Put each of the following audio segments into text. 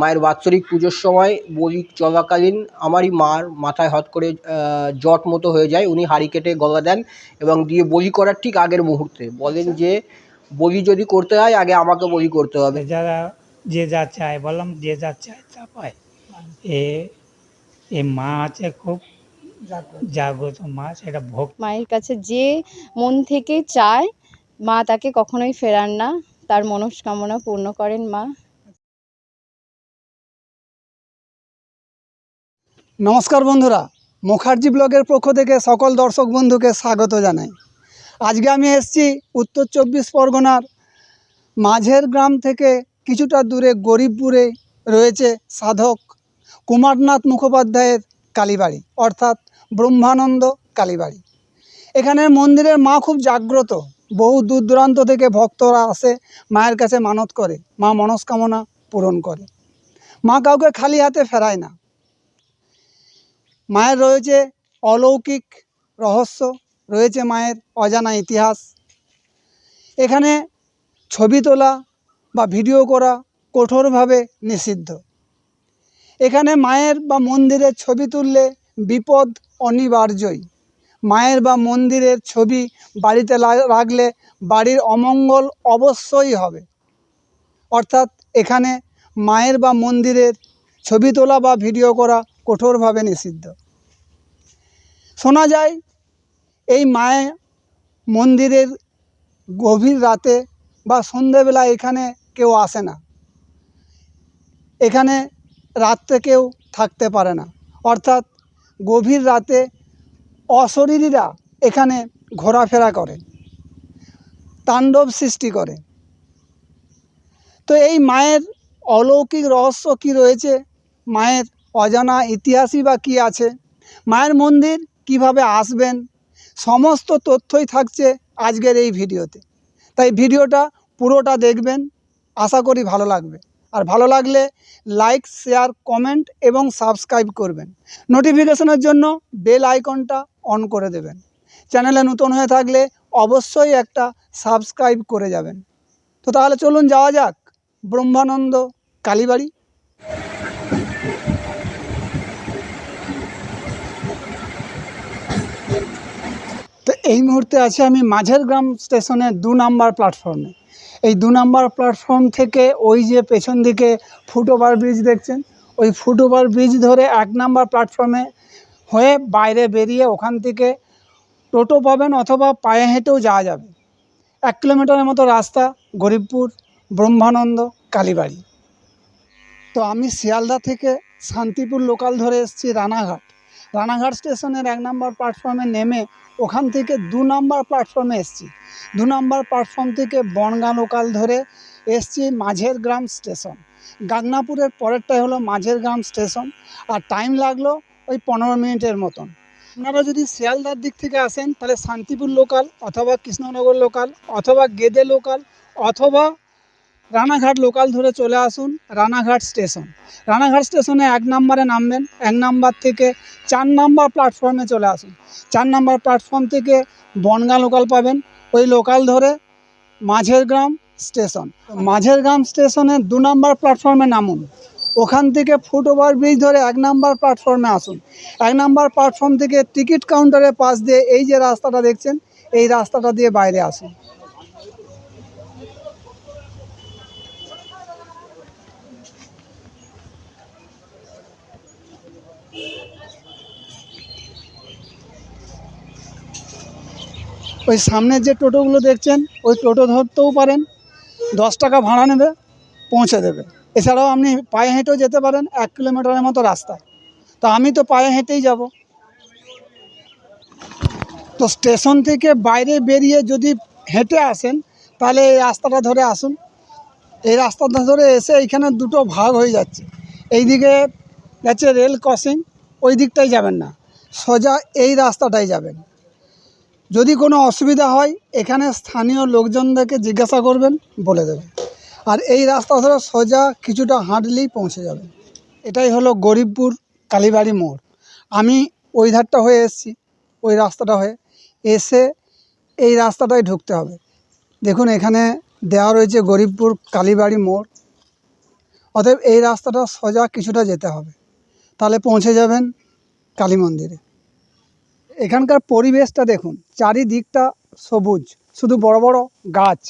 মায়ের বাৎসরিক পুজোর সময় বলি চলাকালীন আমারই মার মাথায় হট করে জট মতো হয়ে যায়। উনি হাঁড়ি কেটে গলা দেন এবং দিয়ে বলি করার ঠিক আগের মুহূর্তে। বলেন যে বলি যদি করতে হয় আগে আমাকে বলি করতে হবে। যারা যে যা চায় বললাম যে যা চায় তা পায়। এ এ মা আছে খুব জাগ্রত মা সেটা ভোগ মায়ের কাছে যে মন থেকে চায় মা তাকে কখনোই ফেরান না। তার মনস্কামনা পূর্ণ করেন মা। নমস্কার বন্ধুরা, মুখার্জি ব্লগের পক্ষ থেকে সকল দর্শক বন্ধুকে স্বাগত জানাই। আজকে আমি এসেছি উত্তর চব্বিশ পরগনার মাঝের গ্রাম থেকে কিছুটা দূরে গরিবপুরে রয়েছে সাধক কুমারনাথ মুখোপাধ্যায়ের কালীবাড়ি, অর্থাৎ ব্রহ্মানন্দ কালীবাড়ি। এখানে মন্দিরের মা খুব জাগ্রত, বহু দূর দূরান্ত থেকে ভক্তরা আসে, মায়ের কাছে মানত করে, মা মনস্কামনা পূরণ করে। মা কাউকে খালি হাতে ফেরায় না। মায়ের রয়েছে অলৌকিক রহস্য, রয়েছে মায়ের অজানা ইতিহাস। এখানে ছবি তোলা বা ভিডিও করা কঠোরভাবে নিষিদ্ধ। এখানে মায়ের বা মন্দিরের ছবি তুললে বিপদ অনিবার্যই। মায়ের বা মন্দিরের ছবি বাড়িতে রাখলে বাড়ির অমঙ্গল অবশ্যই হবে। অর্থাৎ এখানে মায়ের বা মন্দিরের ছবি তোলা বা ভিডিও করা কঠোরভাবে নিষিদ্ধ। শোনা যায়, এই মায়ে মন্দিরের গভীর রাতে বা সন্ধেবেলা এখানে কেউ আসে না। এখানে রাত্রে কেউ থাকতে পারে না। অর্থাৎ গভীর রাতে অশরীরীরা এখানে ঘোরাফেরা করে, তাণ্ডব সৃষ্টি করে। তো এই মায়ের অলৌকিক রহস্য কি রয়েছে? মায়ের অজানা ইতিহাসই বা কী আছে? মায়ের মন্দির কীভাবে আসবেন? সমস্ত তথ্যই থাকছে আজকের এই ভিডিওতে। তাই ভিডিওটা পুরোটা দেখবেন, আশা করি ভালো লাগবে। আর ভালো লাগলে লাইক, শেয়ার, কমেন্ট এবং সাবস্ক্রাইব করবেন। নোটিফিকেশনের জন্য বেল আইকনটা অন করে দেবেন। চ্যানেলে নতুন হয়ে থাকলে অবশ্যই একটা সাবস্ক্রাইব করে যাবেন। তো তাহলে চলুন যাওয়া যাক। ব্রহ্মানন্দ কালীবাড়ি। এই মুহূর্তে আছি আমি মাঝের গ্রাম স্টেশনের দু নাম্বার প্ল্যাটফর্মে এই দু নাম্বার প্ল্যাটফর্ম থেকে ওই যে পেছন দিকে ফুটওভার ব্রিজ দেখছেন? ওই ফুটওভার ব্রিজ ধরে এক নাম্বার প্ল্যাটফর্মে হয়ে বাইরে বেরিয়ে ওখান থেকে টোটো পাবেন অথবা পায়ে হেঁটেও যাওয়া যাবে। এক কিলোমিটারের মতো রাস্তা, গরিবপুর, ব্রহ্মানন্দ, কালীবাড়ি। তো আমি শিয়ালদা থেকে শান্তিপুর লোকাল ধরে এসেছি রানাঘাট। রানাঘাট স্টেশনের এক নম্বর প্ল্যাটফর্মে নেমে ওখান থেকে দু নম্বর প্ল্যাটফর্মে এসেছি। দু নম্বর প্ল্যাটফর্ম থেকে বনগাঁ লোকাল ধরে এসেছি মাঝের গ্রাম স্টেশন। গাগনাপুরের পরেরটাই হলো মাঝের গ্রাম স্টেশন। আর টাইম লাগল ওই পনেরো মিনিটের মতন। আপনারা যদি শিয়ালদার দিক থেকে আসেন, তাহলে শান্তিপুর লোকাল অথবা কৃষ্ণনগর লোকাল অথবা গেদে লোকাল অথবা রানাঘাট লোকাল ধরে চলে আসুন, রানাঘাট স্টেশন রানাঘাট স্টেশনে এক নম্বরে নামবেন, এক নাম্বার থেকে চার নাম্বার প্ল্যাটফর্মে চলে আসুন। চার নাম্বার প্ল্যাটফর্ম থেকে বনগাঁ লোকাল পাবেন, ওই লোকাল ধরে মাঝের গ্রাম স্টেশন মাঝের গ্রাম স্টেশনে দু নম্বর প্ল্যাটফর্মে নামুন। ওখান থেকে ফুট ওভার ব্রিজ ধরে এক নাম্বার প্ল্যাটফর্মে আসুন। এক নাম্বার প্ল্যাটফর্ম থেকে টিকিট কাউন্টারের পাশ দিয়ে এই যে রাস্তাটা দেখছেন, এই রাস্তাটা দিয়ে বাইরে আসুন। ওই সামনের যে টোটোগুলো দেখছেন, ওই টোটো ধরতেও পারেন। দশ টাকা ভাড়া নেবে, পৌঁছে দেবে। এছাড়াও আপনি পায়ে হেঁটেও যেতে পারেন, এক কিলোমিটারের মতো রাস্তা। তো আমি তো পায়ে হেঁটেই যাব। তো স্টেশন থেকে বাইরে বেরিয়ে যদি হেঁটে আসেন, তাহলে এই রাস্তাটা ধরে আসুন। এই রাস্তাটা ধরে এসে এইখানে দুটো ভাগ হয়ে যাচ্ছে। এইদিকে যাচ্ছে রেল ক্রসিং, ওই দিকটাই যাবেন না। সোজা এই রাস্তাটাই যাবেন। যদি কোনো অসুবিধা হয়, এখানে স্থানীয় লোকজনদেরকে জিজ্ঞাসা করবেন, বলে দেবে। আর এই রাস্তা ধরে সোজা কিছুটা হাঁটলেই পৌঁছে যাবে। এটাই হলো গরিবপুর কালীবাড়ি মোড়। আমি ওই ধারটা হয়ে এসেছি, ওই রাস্তাটা হয়ে। এসে এই রাস্তাটায় ঢুকতে হবে। দেখুন, এখানে দেওয়া রয়েছে গরিবপুর কালীবাড়ি মোড়। অতএব এই রাস্তাটা সোজা কিছুটা যেতে হবে। তাহলে পৌঁছে যাবেন কালী মন্দিরে। এখানকার পরিবেশটা দেখুন, চারিদিকটা সবুজ, শুধু বড় বড় গাছ।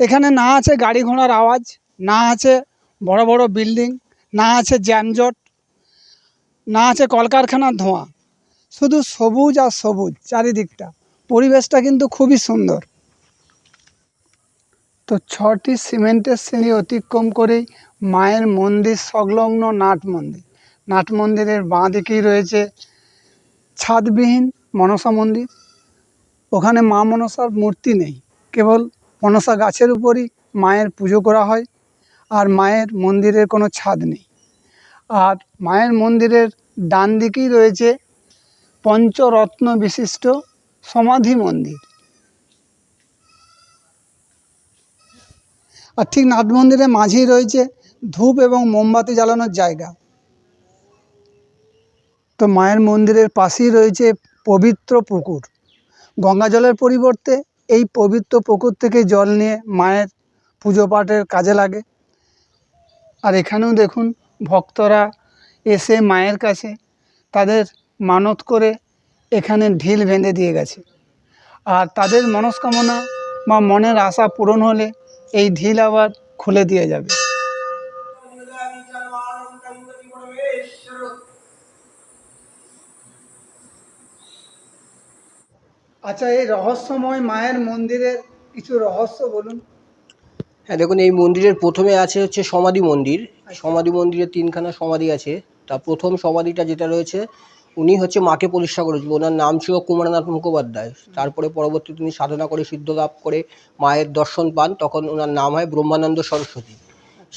এখানে না আছে গাড়ি ঘোড়ার আওয়াজ, না আছে বড় বড় বিল্ডিং, না আছে জ্যামজট, না আছে কলকারখানার ধোঁয়া। শুধু সবুজ আর সবুজ চারিদিকটা। পরিবেশটা কিন্তু খুবই সুন্দর। তো ছটি সিমেন্টের সিঁড়ি অতিক্রম করেই মায়ের মন্দির সংলগ্ন নাট মন্দির। নাট মন্দিরের বাঁ দিকেই রয়েছে ছাদবিহীন মনসা মন্দির। ওখানে মা মনসার মূর্তি নেই। কেবল মনসা গাছের উপরই মায়ের পুজো করা হয় আর মায়ের মন্দিরের কোনো ছাদ নেই। আর মায়ের মন্দিরের ডান দিকেই রয়েছে পঞ্চরত্ন বিশিষ্ট সমাধি মন্দির। আর ঠিক নাট মন্দিরের মাঝেই রয়েছে ধূপ এবং মোমবাতি জ্বালানোর জায়গা। তো মায়ের মন্দিরের পাশেই রয়েছে পবিত্র পুকুর। গঙ্গা জলের পরিবর্তে এই পবিত্র পুকুর থেকে জল নিয়ে মায়ের পুজো পাঠের কাজে লাগে। আর এখানেও দেখুন ভক্তরা এসে মায়ের কাছে তাদের মানত করে এখানে ঢিল বেঁধে দিয়ে গেছে। আর তাদের মনস্কামনা বা মনের আশা পূরণ হলে এই ঢিল আবার খুলে দিয়ে যাবে। আচ্ছা এই রহস্যময় মায়ের মন্দিরের কিছু রহস্য বলুন। হ্যাঁ দেখুন এই মন্দিরের প্রথমে আছে হচ্ছে সমাধি মন্দির। সমাধি মন্দিরে তিনখানা সমাধি আছে। তা প্রথম সমাধিটা যেটা রয়েছে উনি হচ্ছে মাকে প্রতিষ্ঠা করেছিল ওনার নাম ছিল কুমারনাথ মুখোপাধ্যায়। তারপরে পরবর্তী তিনি সাধনা করে সিদ্ধ লাভ করে মায়ের দর্শন পান। তখন ওনার নাম হয় ব্রহ্মানন্দ সরস্বতী।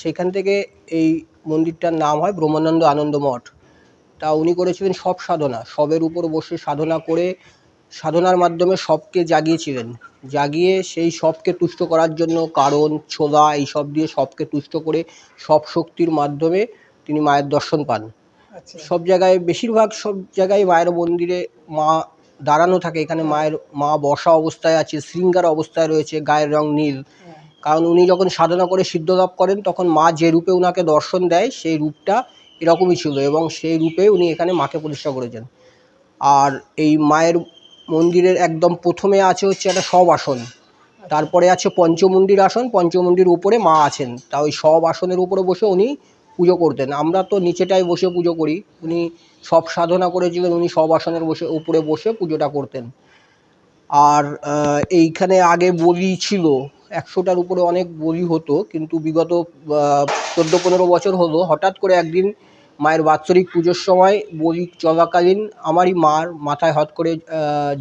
সেখান থেকে এই মন্দিরটার নাম হয় ব্রহ্মানন্দ আনন্দ মঠ। তা উনি করেছিলেন সব সাধনা। সবের উপর বসে সাধনা করে সাধনার মাধ্যমে সবকে জাগিয়েছিলেন। জাগিয়ে সেই সবকে তুষ্ট করার জন্য কারণ ছোলা এইসব দিয়ে সবকে তুষ্ট করে সব শক্তির মাধ্যমে তিনি মায়ের দর্শন পান। আচ্ছা। সব জায়গায় বেশিরভাগ সব জায়গায় মায়ের মন্দিরে মা দাঁড়ানো থাকে। এখানে মায়ের মা বসা অবস্থায় আছে শৃঙ্গার অবস্থায় রয়েছে গায়ের রং নীল। কারণ উনি যখন সাধনা করে সিদ্ধ লাভ করেন তখন মা যে রূপে উনাকে দর্শন দেয় সেই রূপটা এরকমই ছিল এবং সেই রূপে উনি এখানে মাকে প্রতিষ্ঠা করেছেন। আর এই মায়ের মন্দিরের একদম প্রথমে আছে হচ্ছে একটা সব আসন। তারপরে আছে পঞ্চমন্দির আসন পঞ্চমন্দির উপরে মা আছেন। তা ওই সব আসনের উপরে বসে উনি পুজো করতেন। আমরা তো নিচেটায় বসে পুজো করি। উনি সব সাধনা করেছিলেন উনি সব আসনের বসে, উপরে বসে পুজোটা করতেন। আর এইখানে আগে বলি ছিল, একশোটার উপরে অনেক বলি হতো, কিন্তু বিগত চোদ্দ পনেরো বছর হলো। হঠাৎ করে একদিন মায়ের বাৎসরিক পুজোর সময় বলি চলাকালীন আমারই মার মাথায় হট করে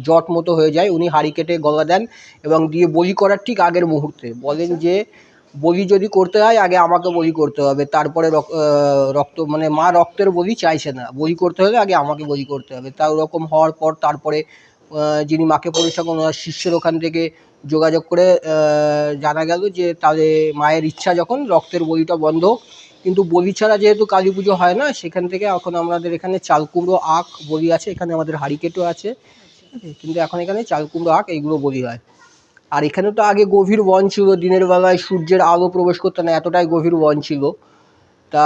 জট মতো হয়ে যায়। উনি হাঁড়ি কেটে গলা দেন এবং দিয়ে বলি করার ঠিক আগের মুহূর্তে। বলেন যে বলি যদি করতে হয়, আগে আমাকে বলি করতে হবে। তারপরে রক- রক্ত মানে মা রক্তের বলি চাইছে না। বলি করতে হলে আগে আমাকে বলি করতে হবে। তা ওরকম হওয়ার পর তারপরে যিনি মাকে পরিষ্কার ওনার শিষ্যের ওখান থেকে যোগাযোগ করে জানা গেল যে, তাদের মায়ের ইচ্ছা যখন রক্তের বলিটা বন্ধ হোক। কিন্তু বলি ছাড়া যেহেতু কালী পুজো হয় না সেখান থেকে এখন আমাদের এখানে চাল কুমড়ো আখ বলি আছে এখানে আমাদের হারিকেটও আছে। কিন্তু এখন এখানে চাল কুমড়ো আখ এইগুলো বলি হয়। আর এখানে তো আগে গভীর বন ছিল দিনের বেলায় সূর্যের আলো প্রবেশ করতে না এতটাই গভীর বন ছিল। তা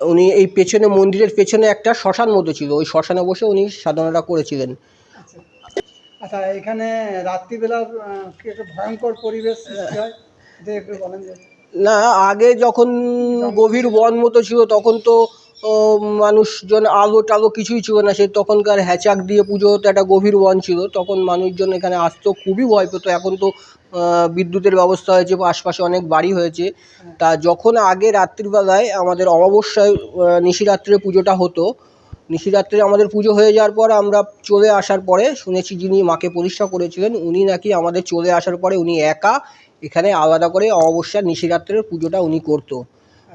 উনি এই পেছনে মন্দিরের পেছনে একটা শ্মশান মতো ছিল ওই শ্মশানে বসে উনি সাধনাটা করেছিলেন। আচ্ছা এখানে রাত্রিবেলা ভয়ঙ্কর পরিবেশ সৃষ্টি হয়? বলেন না, আগে যখন গভীর বন মতো ছিল, তখন তো মানুষজন আলো টালো কিছুই ছিল না। সে তখনকার হ্যাচাক দিয়ে পুজো হতো, একটা গভীর বন ছিল। তখন মানুষজন এখানে আসতো, খুবই ভয় পেতো। এখন তো বিদ্যুতের ব্যবস্থা হয়েছে, আশপাশে অনেক বাড়ি হয়েছে। তা যখন আগে রাত্রিবেলায় আমাদের অমাবস্যায় নিশিরাত্রে পুজোটা হতো নিশিরাত্রে আমাদের পুজো হয়ে যাওয়ার পর আমরা চলে আসার পরে, শুনেছি যিনি মাকে প্রতিষ্ঠা করেছিলেন, উনি নাকি আমাদের চলে আসার পরে উনি একা এখানে আলাদা করে অমাবস্যার নিশিরাত্রের পুজোটা উনি করতো।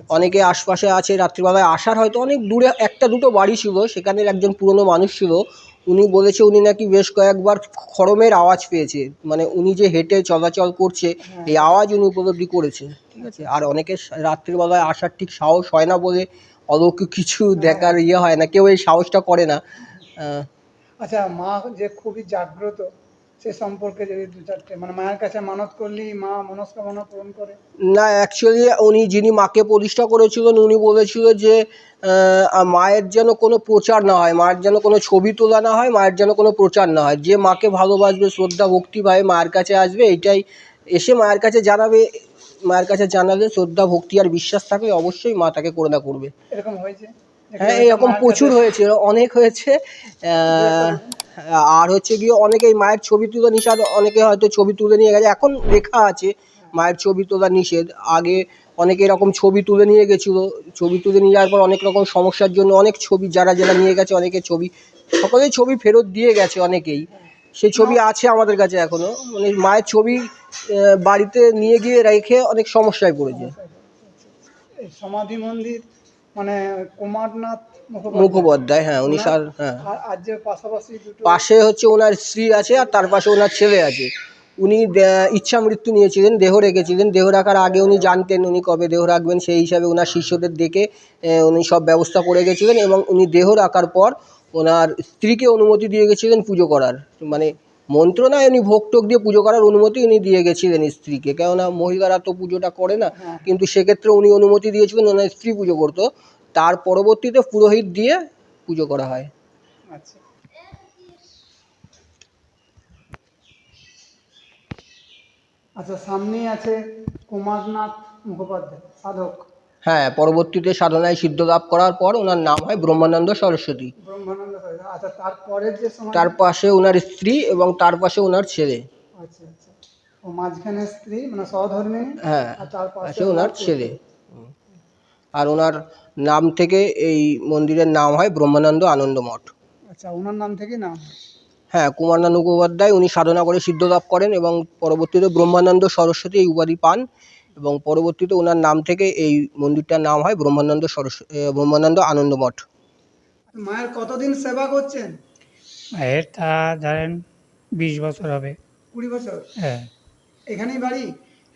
অনেকে আশপাশে আছে রাত্রিবেলায় আসার হয়তো অনেক দূরে একটা দুটো বাড়ি ছিল সেখানের একজন পুরনো মানুষ ছিল। উনি বলেছে উনি নাকি বেশ কয়েকবার খরমের আওয়াজ পেয়েছে। মানে উনি যে হেঁটে চলাচল করছে এই আওয়াজ উনি উপলব্ধি করেছে। ঠিক আছে? আর অনেকে রাত্রিবেলায় আসার ঠিক সাহস হয় না বলে অলৌকিক কিছু দেখার ইয়ে হয় না কেউ এই সাহসটা করে না। আচ্ছা মা যে খুবই জাগ্রত সে সম্পর্কে যদি দু চারটে মানে মায়ের কাছে মানত করলি মা মনস্কামনা পূরণ করে? না অ্যাকচুয়ালি উনি যিনি মাকে প্রতিষ্ঠা করেছিলেন উনি বলেছিল যে মায়ের যেন কোনো প্রচার না হয় মায়ের যেন কোনো ছবি তোলা না হয় মায়ের যেন কোনো প্রচার না হয়। যে মাকে ভালোবাসবে শ্রদ্ধা ভক্তি ভক্তিভাবে মায়ের কাছে আসবে এটাই এসে মায়ের কাছে জানাবে মায়ের কাছে জানালে শ্রদ্ধা ভক্তি আর বিশ্বাস থাকলে অবশ্যই মা তাকে করুণা করবে। এরকম হয়েছে? হ্যাঁ এরকম প্রচুর হয়েছে অনেক হয়েছে। আর হচ্ছে গিয়ে অনেকেই মায়ের ছবি তুলে নিষেধ অনেকে হয়তো ছবি তুলে নিয়ে গেছে। এখন লেখা আছে মায়ের ছবি তোলা নিষেধ। আগে অনেকে এরকম ছবি তুলে নিয়ে গেছিল। ছবি তুলে নিয়ে যাওয়ার পর অনেক রকম সমস্যার জন্য অনেক ছবি যারা যারা নিয়ে গেছে অনেকে ছবি সকলেই ছবি ফেরত দিয়ে গেছে অনেকেই। সেই ছবি আছে আমাদের কাছে এখনও। মানে মায়ের ছবি বাড়িতে নিয়ে গিয়ে রেখে অনেক সমস্যায় পড়েছে। সমাধি মন্দির মানে কুমারনাথ মুখোপাধ্যায়। হ্যাঁ উনি সার হ্যাঁ। আর যে পাশাপাশি দুটো পাশে হচ্ছে ওনার স্ত্রী আছে আর তার পাশে ওনার ছেলে আছে। উনি ইচ্ছা মৃত্যু নিয়েছিলেন দেহ রেখেছিলেন। দেহ রাখার আগে উনি জানতেন উনি কবে দেহ রাখবেন সেই হিসাবে ওনার শিষ্যদের দেখে উনি সব ব্যবস্থা করে গেছিলেন এবং উনি দেহ রাখার পর ওনার স্ত্রীকে অনুমতি দিয়ে গেছিলেন পুজো করার। মানে মন্ত্র নয় উনি ভোগ টোক দিয়ে পুজো করার অনুমতি উনি দিয়ে গেছিলেন স্ত্রীকে। কেননা মহিলারা তো পুজোটা করে না। হ্যাঁ। কিন্তু সেক্ষেত্রে উনি অনুমতি দিয়েছিলেন ওনার স্ত্রী পুজো করতো। তার পরবর্তীতে পুরোহিত দিয়ে পুজো করা হয়। আচ্ছা। আচ্ছা সামনেই আছে কুমারনাথ মুখোপাধ্যায় সাধক। হ্যাঁ পরবর্তীতে সাধনায় সিদ্ধ লাভ করার পর ওনার নাম হয় ব্রহ্মানন্দ সরস্বতী। আচ্ছা তারপরের যে সময় তার পাশে ওনার স্ত্রী এবং তার পাশে ওনার ছেলে। আচ্ছা আচ্ছা। ও মাঝখানে স্ত্রী মানে হ্যাঁ আর তার পাশে ওনার ছেলে। আর ওনার নাম থেকে এই মন্দিরের নাম হয় ব্রহ্মানন্দ আনন্দ মঠ। আচ্ছা ওনার নাম থেকেই নাম হ্যাঁ। কুমারনাথ মুখোপাধ্যায় উনি সাধনা করে সিদ্ধ লাভ করেন এবং পরবর্তীতে ব্রহ্মানন্দ সরস্বতী এই উপাধি পান এবং পরবর্তীতে ওনার নাম থেকে এই মন্দিরটার নাম হয় ব্রহ্মানন্দ সরস্বতী ব্রহ্মানন্দ আনন্দ মঠ। মায়ের কতদিন সেবা করছেন? এর তা ধরেন বিশ বছর হবে। কুড়ি বছর? হ্যাঁ। এখানেই বাড়ি?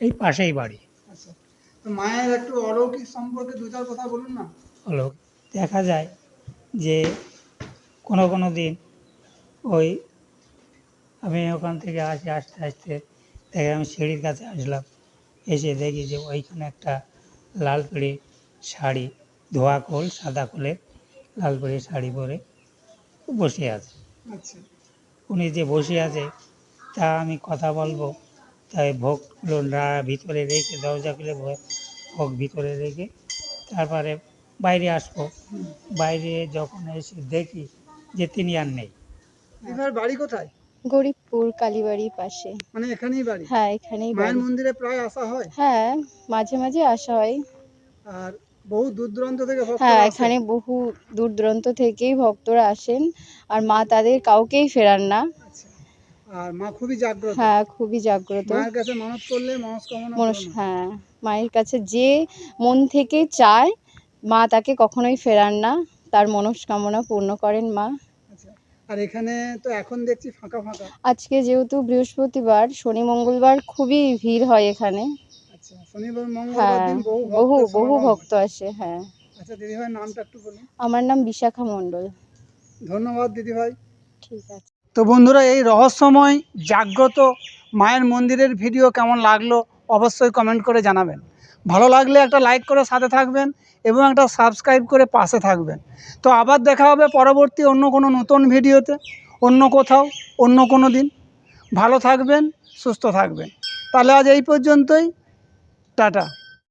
এই পাশেই বাড়ি। আচ্ছা। তো মায়ের একটু অলৌকিক সম্পর্কে দু চার কথা বলুন না। হলো দেখা যায় যে কোনো কোনো দিন ওই আমি ওখান থেকে আসি আসতে আসতে দেখে আমি সিঁড়ির কাছে আসলাম। এসে দেখি যে ওইখানে একটা লাল পেড়ে শাড়ি ধোয়া কোল সাদা কোলের লাল পেড়ে শাড়ি পরে বসে আছে। আচ্ছা। উনি যে বসে আছে তা আমি কথা বলব। তাই ভোগগুলো না- ভিতরে রেখে দরজা খুলে ভোগ ভিতরে রেখে তারপরে বাইরে আসব। বাইরে যখন এসে দেখি যে তিনি আর নেই। দিদিভাইয়ের বাড়ি কোথায়? গরিবপুর কালীবাড়ির পাশে। মানে এখানেই বাড়ি? হ্যাঁ এখানেই মায়ের মন্দিরে প্রায় আসা হয়? হ্যাঁ মাঝে মাঝে আসা হয়। আর বহু দূর দূরান্ত থেকে হ্যাঁ এখানে বহু দূর দূরান্ত থেকেই ভক্তরা আসেন। আর মা তাদের কাউকেই ফেরান না। আচ্ছা। আর মা খুবই জাগ্রত। হ্যাঁ খুবই জাগ্রত। মায়ের কাছে মানত করলে মনস্কামনা মনস পূরণ হয়। মায়ের কাছে যে মন থেকে চায় মা তাকে কখনোই ফেরান না। তার মনস্কামনা পূর্ণ করেন মা। আচ্ছা। আর এখানে তো এখন দেখছি ফাঁকা ফাঁকা। আজকে যেহেতু বৃহস্পতিবার শনি মঙ্গলবার খুবই ভিড় হয় এখানে। শনিবার মঙ্গলবার হ্যাঁ দিন বহু বহু বহু ভক্ত আসে হ্যাঁ। আচ্ছা দিদিভাই নামটা একটু বলুন। আমার নাম বিশাখা মণ্ডল। ধন্যবাদ দিদিভাই। ঠিক আছে। তো বন্ধুরা এই রহস্যময় জাগ্রত মায়ের মন্দিরের ভিডিও কেমন লাগল অবশ্যই কমেন্ট করে জানাবেন। ভালো লাগলে একটা লাইক করে সাথে থাকবেন এবং একটা সাবস্ক্রাইব করে পাশে থাকবেন। তো আবার দেখা হবে পরবর্তী অন্য কোনো নতুন ভিডিওতে অন্য কোথাও অন্য কোনো দিন। ভালো থাকবেন সুস্থ থাকবেন। তাহলে আজ এই পর্যন্তই। টাটা।